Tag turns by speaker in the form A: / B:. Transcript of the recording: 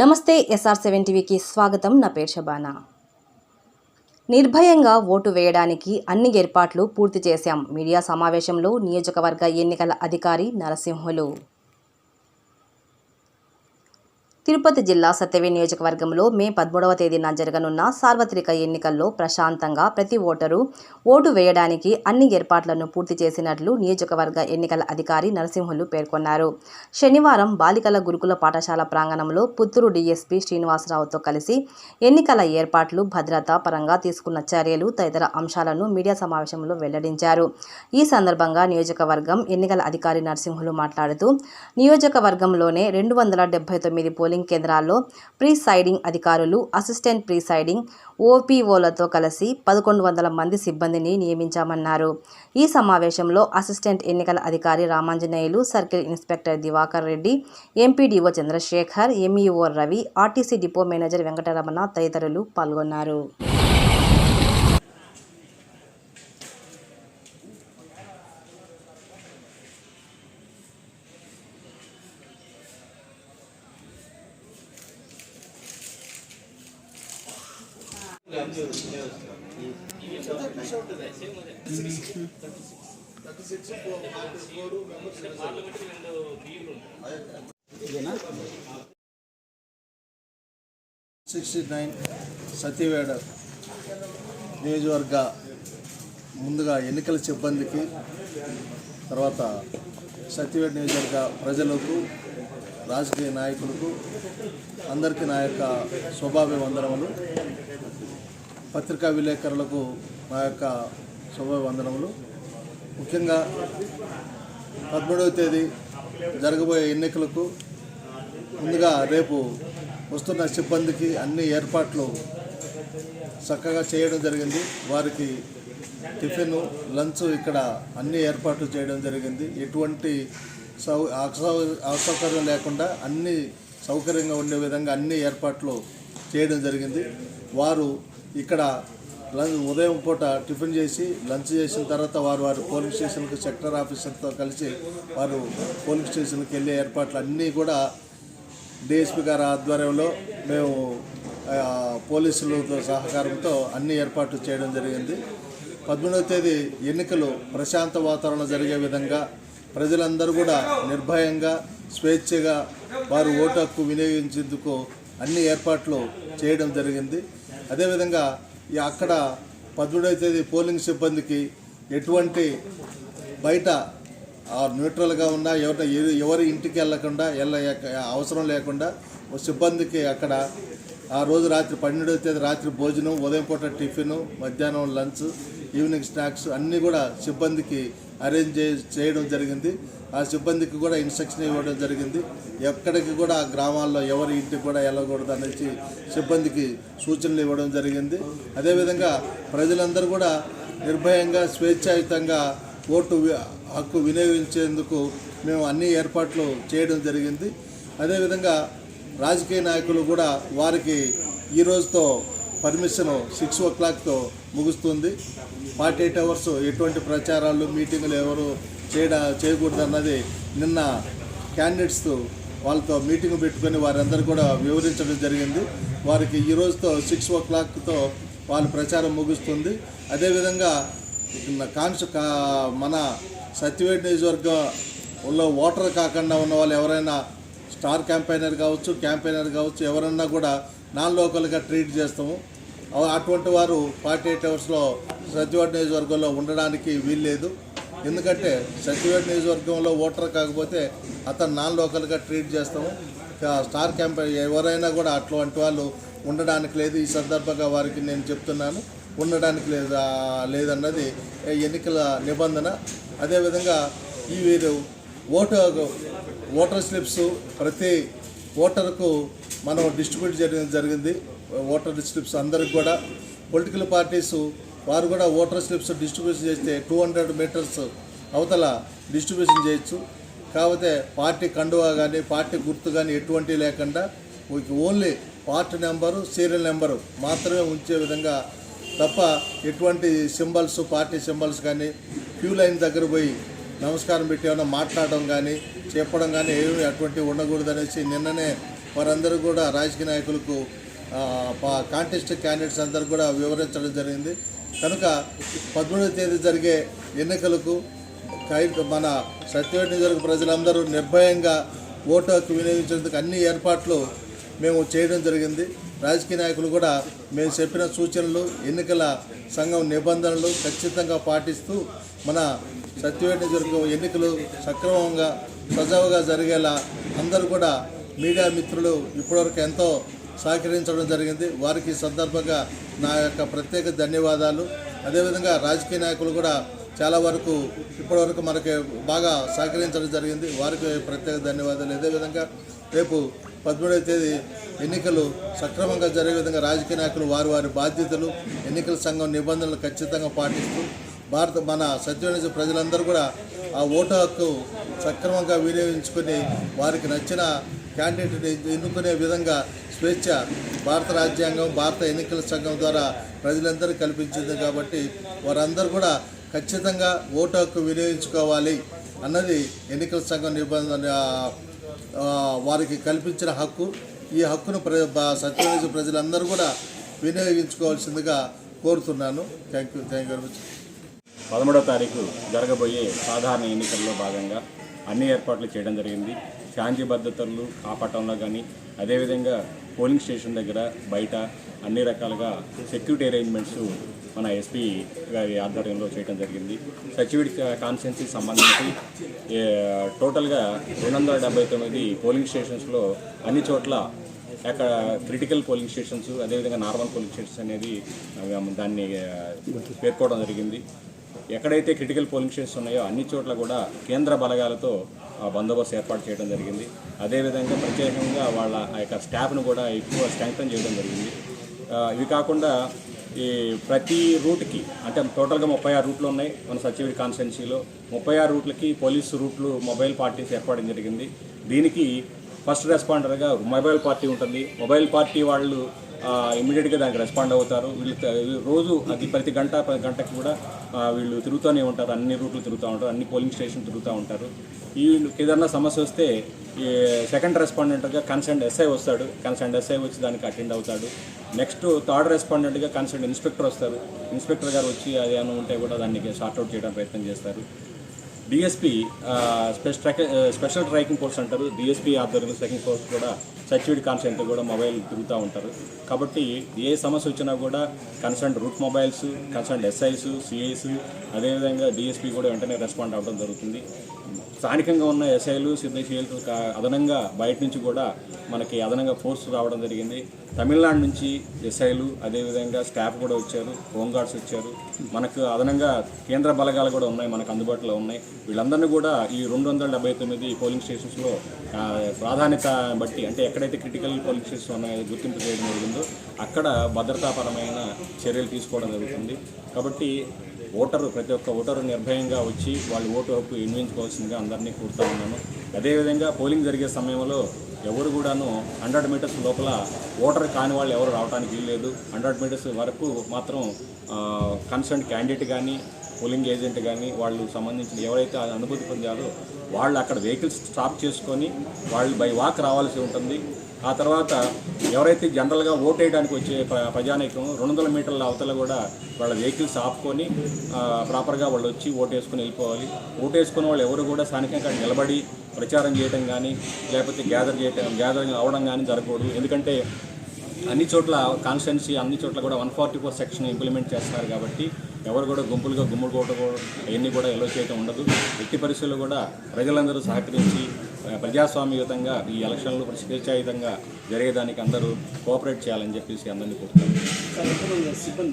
A: నమస్తే SR seven టీవీకి స్వాగతం. నా పేరు షబానా నిర్భయంగా ఓటు వేయడానికి అన్ని ఏర్పాట్లు పూర్తి చేశాం. మీడియా సమావేశంలో నియోజకవర్గ ఎన్నికల అధికారి నరసింహులు. తిరుపతి జిల్లా సత్యవే నియోజకవర్గంలో మే పదమూడవ తేదీన జరగనున్న సార్వత్రిక ఎన్నికల్లో ప్రశాంతంగా ప్రతి ఓటరు ఓటు వేయడానికి అన్ని ఏర్పాట్లను పూర్తి చేసినట్లు నియోజకవర్గ ఎన్నికల అధికారి నరసింహులు పేర్కొన్నారు. శనివారం బాలికల గురుకుల పాఠశాల ప్రాంగణంలో పుత్తూరు డీఎస్పీ శ్రీనివాసరావుతో కలిసి ఎన్నికల ఏర్పాట్లు భద్రతా పరంగా తీసుకున్న చర్యలు తదితర అంశాలను మీడియా సమావేశంలో వెల్లడించారు. ఈ సందర్భంగా నియోజకవర్గం ఎన్నికల అధికారి నరసింహులు మాట్లాడుతూ నియోజకవర్గంలోనే రెండు వందల డెబ్బై తొమ్మిది పోలింగ్ కేంద్రాల్లో ప్రీసైడింగ్ అధికారులు అసిస్టెంట్ ప్రీసైడింగ్ ఓపీఓలతో కలిసి పదకొండు వందల మంది సిబ్బందిని నియమించామన్నారు. ఈ సమావేశంలో అసిస్టెంట్ ఎన్నికల అధికారి Ramanjaneyulu circle inspector Diwakar Reddy MPDO Chandrasekhar MEO Ravi RTC depot manager Venkataramana తదితరులు పాల్గొన్నారు.
B: సిక్స్టీ నైన్ సతీవేడ నియోజకవర్గ ముందుగా ఎన్నికల సిబ్బందికి తర్వాత సత్యవేడ నియోజకవర్గ ప్రజలకు రాజకీయ నాయకులకు అందరికీ నా యొక్క శుభాభివందనములు. పత్రికా విలేకరులకు మా యొక్క శుభవందనములు. ముఖ్యంగా పదమూడవ తేదీ జరగబోయే ఎన్నికలకు ముందుగా రేపు వస్తున్న సిబ్బందికి అన్ని ఏర్పాట్లు చక్కగా చేయడం జరిగింది. వారికి టిఫిన్ లంచ్ ఇక్కడ అన్ని ఏర్పాట్లు చేయడం జరిగింది. ఎటువంటి సౌ అసౌ- అసౌకర్యం లేకుండా అన్ని సౌకర్యంగా ఉండే విధంగా అన్ని ఏర్పాట్లు చేయడం జరిగింది. వారు ఇక్కడ ఉదయం పూట టిఫిన్ చేసి లంచ్ చేసిన తర్వాత వారు వారు పోలింగ్ స్టేషన్కి సెక్టర్ ఆఫీసర్తో కలిసి వారు పోలింగ్ స్టేషన్కి వెళ్ళే ఏర్పాట్లు అన్నీ కూడా డిఎస్పీ గారి ఆధ్వర్యంలో మేము పోలీసులతో సహకారంతో అన్ని ఏర్పాట్లు చేయడం జరిగింది. పదమూడవ తేదీ ఎన్నికలు ప్రశాంత వాతావరణం జరిగే విధంగా ప్రజలందరూ కూడా నిర్భయంగా స్వేచ్ఛగా వారు ఓటు హక్కు వినియోగించేందుకు అన్ని ఏర్పాట్లు చేయడం జరిగింది. అదేవిధంగా అక్కడ పదమూడవ తేదీ పోలింగ్ సిబ్బందికి ఎటువంటి బయట న్యూట్రల్గా ఉన్నా ఎవరి ఎవరి ఇంటికి వెళ్ళకుండా వెళ్ళ అవసరం లేకుండా ఓ సిబ్బందికి అక్కడ ఆ రోజు రాత్రి పన్నెండవ తేదీ రాత్రి భోజనం ఉదయం పూట టిఫిన్ మధ్యాహ్నం లంచ్ ఈవినింగ్ స్నాక్స్ అన్నీ కూడా సిబ్బందికి అరేంజ్ చేయడం జరిగింది. ఆ సిబ్బందికి కూడా ఇన్స్ట్రక్షన్ ఇవ్వడం జరిగింది. ఎక్కడికి కూడా ఆ గ్రామాల్లో ఎవరి ఇంటికి కూడా వెళ్ళకూడదు అనేసి సిబ్బందికి సూచనలు ఇవ్వడం జరిగింది. అదేవిధంగా ప్రజలందరూ కూడా నిర్భయంగా స్వేచ్ఛాయుతంగా ఓటు హక్కు వినియోగించేందుకు మేము అన్ని ఏర్పాట్లు చేయడం జరిగింది. అదేవిధంగా రాజకీయ నాయకులు కూడా వారికి ఈ రోజుతో పర్మిషన్ సిక్స్ ఓ క్లాక్తో ముగుస్తుంది. ఫార్టీ ఎయిట్ అవర్స్ ఎటువంటి ప్రచారాలు మీటింగులు ఎవరు చేయడ చేయకూడదు అన్నది నిన్న క్యాండిడేట్స్తో వాళ్ళతో మీటింగ్ పెట్టుకొని వారందరూ కూడా వివరించడం జరిగింది. వారికి ఈ రోజుతో సిక్స్ ఓ క్లాక్తో వాళ్ళ ప్రచారం ముగుస్తుంది. అదేవిధంగా కాన్స్ కా మన సత్యవేడ్ నియోజకవర్గంలో ఓటర్ కాకుండా ఉన్న వాళ్ళు ఎవరైనా స్టార్ క్యాంపైనర్ కావచ్చు క్యాంపైనర్ కావచ్చు ఎవరన్నా కూడా నాన్ లోకల్గా ట్రీట్ చేస్తాము. అటువంటి వారు ఫార్టీ ఎయిట్ అవర్స్లో సచివాడ నియోజకవర్గంలో ఉండడానికి వీల్లేదు. ఎందుకంటే సచివాడ నియోజకవర్గంలో ఓటర్ కాకపోతే అతను నాన్ లోకల్గా ట్రీట్ చేస్తాము. స్టార్ క్యాంప్ ఎవరైనా కూడా అటువంటి వాళ్ళు ఉండడానికి లేదు. ఈ సందర్భంగా వారికి నేను చెప్తున్నాను. ఉండడానికి లేదా లేదన్నది ఎన్నికల నిబంధన. అదేవిధంగా ఈ వీరు ఓటు ఓటర్ స్లిప్స్ ప్రతి ఓటర్కు మనం డిస్ట్రిబ్యూట్ చేయడం జరిగింది. ఓటర్ స్లిప్స్ అందరికి కూడా పొలిటికల్ పార్టీస్ వారు కూడా ఓటర్ స్లిప్స్ డిస్ట్రిబ్యూషన్ చేస్తే టూ హండ్రెడ్ మీటర్స్ అవతల డిస్ట్రిబ్యూషన్ చేయొచ్చు. కాకపోతే పార్టీ కండువా కానీ పార్టీ గుర్తు కానీ ఎటువంటి లేకుండా only party number serial number మాత్రమే ఉంచే విధంగా తప్ప ఎటువంటి సింబల్స్ పార్టీ సింబల్స్ కానీ క్యూ లైన్ దగ్గర పోయి నమస్కారం పెట్టి ఏమైనా మాట్లాడడం కానీ చెప్పడం కానీ ఏమి అటువంటి ఉండకూడదు అనేసి నిన్ననే వారందరూ కూడా రాజకీయ నాయకులకు కాంటెస్ట్ క్యాండిడేట్స్ అందరూ కూడా వివరించడం జరిగింది. కనుక పదమూడవ తేదీ జరిగే ఎన్నికలకు మన సత్యవేట నియోజకవర్గ ప్రజలందరూ నిర్భయంగా ఓటు హక్కు వినియోగించేందుకు అన్ని ఏర్పాట్లు మేము చేయడం జరిగింది. రాజకీయ నాయకులు కూడా మేము చెప్పిన సూచనలు ఎన్నికల సంఘం నిబంధనలు ఖచ్చితంగా పాటిస్తూ మన సత్యవేట నియోజకవర్గం ఎన్నికలు సక్రమంగా సజావుగా జరిగేలా అందరూ కూడా మీడియా మిత్రులు ఇప్పటివరకు ఎంతో సహకరించడం జరిగింది. వారికి సందర్భంగా నా యొక్క ప్రత్యేక ధన్యవాదాలు. అదేవిధంగా రాజకీయ నాయకులు కూడా చాలా వరకు ఇప్పటివరకు మనకి బాగా సహకరించడం జరిగింది. వారికి ప్రత్యేక ధన్యవాదాలు. అదేవిధంగా రేపు పదమూడవ తేదీ ఎన్నికలు సక్రమంగా జరిగే విధంగా రాజకీయ నాయకులు వారి వారి బాధ్యతలు ఎన్నికల సంఘం నిబంధనలు ఖచ్చితంగా పాటిస్తూ భారత మన సత్యవేణ ప్రజలందరూ కూడా ఆ ఓటు హక్కు సక్రమంగా వినియోగించుకొని వారికి నచ్చిన క్యాండిడేట్ని ఎన్నుకునే విధంగా స్వేచ్ఛ భారత రాజ్యాంగం భారత ఎన్నికల సంఘం ద్వారా ప్రజలందరూ కల్పించింది కాబట్టి వారందరూ కూడా ఖచ్చితంగా ఓటు హక్కు వినియోగించుకోవాలి అన్నది ఎన్నికల సంఘం నిబంధన వారికి కల్పించిన హక్కు. ఈ హక్కును ప్ర సత్యవేజ ప్రజలందరూ కూడా వినియోగించుకోవాల్సిందిగా కోరుతున్నాను. Thank you thank you very much
C: పదమూడవ తారీఖు జరగబోయే సాధారణ ఎన్నికల్లో భాగంగా అన్ని ఏర్పాట్లు చేయడం జరిగింది. శాంతి భద్రతలు కాపాడటంలో కానీ అదేవిధంగా పోలింగ్ స్టేషన్ దగ్గర బయట అన్ని రకాలుగా సెక్యూరిటీ అరేంజ్మెంట్స్ మన ఎస్పీ గారి ఆధ్వర్యంలో చేయడం జరిగింది. సచివిడ్ కాన్స్టిట్యున్సీకి సంబంధించి టోటల్గా రెండు వందల డెబ్బై తొమ్మిది పోలింగ్ స్టేషన్స్లో అన్ని చోట్ల అక్కడ క్రిటికల్ పోలింగ్ స్టేషన్స్ అదేవిధంగా నార్మల్ పోలింగ్ స్టేషన్స్ అనేది దాన్ని పేర్కోవడం జరిగింది. ఎక్కడైతే క్రిటికల్ పోలింగ్ స్టేషన్స్ ఉన్నాయో అన్ని చోట్ల కూడా కేంద్ర బలగాలతో బందోబస్తు ఏర్పాటు చేయడం జరిగింది. అదేవిధంగా ప్రత్యేకంగా వాళ్ళ ఆ యొక్క స్టాఫ్ను కూడా ఎక్కువ స్ట్రెంగ్తన్ చేయడం జరిగింది. ఇవి కాకుండా ఈ ప్రతి రూట్కి అంటే టోటల్గా ముప్పై ఆరు రూట్లు ఉన్నాయి. మన సచివుడి కాన్స్టెన్సీలో ముప్పై ఆరు రూట్లకి పోలీసు రూట్లు మొబైల్ పార్టీస్ ఏర్పడడం జరిగింది. దీనికి ఫస్ట్ రెస్పాండర్గా మొబైల్ పార్టీ ఉంటుంది. మొబైల్ పార్టీ వాళ్ళు ఇమీడియట్గా దానికి రెస్పాండ్ అవుతారు. వీళ్ళు రోజు అది ప్రతి గంట ప్రతి గంటకి కూడా వీళ్ళు తిరుగుతూనే ఉంటారు. అన్ని రూట్లు తిరుగుతూ ఉంటారు. అన్ని పోలింగ్ స్టేషన్ తిరుగుతూ ఉంటారు. వీళ్ళకి ఏదన్నా సమస్య వస్తే ఈ సెకండ్ రెస్పాండెంట్గా కన్సర్న్ ఎస్ఐ వస్తాడు. కన్సర్న్ ఎస్ఐ వచ్చి దానికి అటెండ్ అవుతాడు. నెక్స్ట్ థర్డ్ రెస్పాండెంట్గా కన్సర్న్ ఇన్స్పెక్టర్ వస్తారు. ఇన్స్పెక్టర్ గారు వచ్చి అది ఏమైనా ఉంటే కూడా దానికి షార్ట్అవుట్ చేయడానికి ప్రయత్నం చేస్తారు. DSP special special striking force అంటారు. డిఎస్పీ ఆధ్వర్యంలో ట్రైకింగ్ ఫోర్స్ కూడా సచివిడి కాన్సెంట్ కూడా మొబైల్ తిరుగుతూ ఉంటారు. కాబట్టి ఏ సమస్య వచ్చినా కూడా concern route mobiles concern SIs CIs అదేవిధంగా డిఎస్పీ కూడా వెంటనే రెస్పాండ్ అవ్వడం జరుగుతుంది. స్థానికంగా ఉన్న ఎస్ఐలు సిద్ధ అదనంగా బయట నుంచి కూడా మనకి అదనంగా ఫోర్స్ రావడం జరిగింది. తమిళనాడు నుంచి ఎస్ఐలు అదేవిధంగా స్టాఫ్ కూడా వచ్చారు హోంగార్డ్స్ వచ్చారు. మనకు అదనంగా కేంద్ర బలగాలు కూడా ఉన్నాయి మనకు అందుబాటులో ఉన్నాయి. వీళ్ళందరినీ కూడా ఈ రెండు వందల డెబ్బై తొమ్మిది పోలింగ్ స్టేషన్స్లో ప్రాధాన్యత బట్టి అంటే ఎక్కడైతే క్రిటికల్ పోలింగ్ స్టేషన్స్ ఉన్నాయో గుర్తింపు చేయడం జరిగిందో అక్కడ భద్రతాపరమైన చర్యలు తీసుకోవడం జరుగుతుంది. కాబట్టి ఓటరు ప్రతి ఒక్క ఓటరు నిర్భయంగా వచ్చి వాళ్ళు ఓటు హక్కు వినియోగించుకోవాల్సిందిగా అందరినీ కోరుతా ఉన్నాను. అదేవిధంగా పోలింగ్ జరిగే సమయంలో ఎవరు కూడాను హండ్రెడ్ మీటర్స్ లోపల ఓటర్ కాని వాళ్ళు ఎవరు రావడానికి వీల్లేదు. హండ్రెడ్ మీటర్స్ వరకు మాత్రం కన్సర్న్ క్యాండిడేట్ కానీ పోలింగ్ ఏజెంట్ కానీ వాళ్ళు సంబంధించిన ఎవరైతే అనుభూతి పొందారో వాళ్ళు అక్కడ వెహికల్స్ స్టాప్ చేసుకొని వాళ్ళు బై వాక్ రావాల్సి ఉంటుంది. ఆ తర్వాత ఎవరైతే జనరల్గా ఓట్ వేయడానికి వచ్చే ప్రజానీకం రెండు వందల మీటర్ల అవతల కూడా వాళ్ళ వెహికల్స్ ఆపుకొని ప్రాపర్గా వాళ్ళు వచ్చి ఓటు వేసుకొని వెళ్ళిపోవాలి. ఓటు వేసుకున్న వాళ్ళు ఎవరు కూడా స్థానికంగా నిలబడి ప్రచారం చేయడం కానీ లేకపోతే గ్యాదర్ చేయటం గ్యాదరింగ్ అవడం కానీ జరగకూడదు. ఎందుకంటే అన్ని చోట్ల కాన్స్టెన్సీ అన్ని చోట్ల కూడా one forty four section implement చేస్తారు కాబట్టి ఎవరు కూడా గుంపులుగా గుమ్ములు కొట్టకూడదు అవన్నీ కూడా ఎలో చేయటం ఉండదు. ఎట్టి పరిస్థితుల్లో కూడా ప్రజలందరూ సహకరించి ప్రజాస్వామ్యయుతంగా ఈ ఎలక్షన్లు స్వేచ్ఛాయుతంగా జరిగేదానికి అందరూ కోఆపరేట్ చేయాలని చెప్పేసి అందరినీ కోరుతాను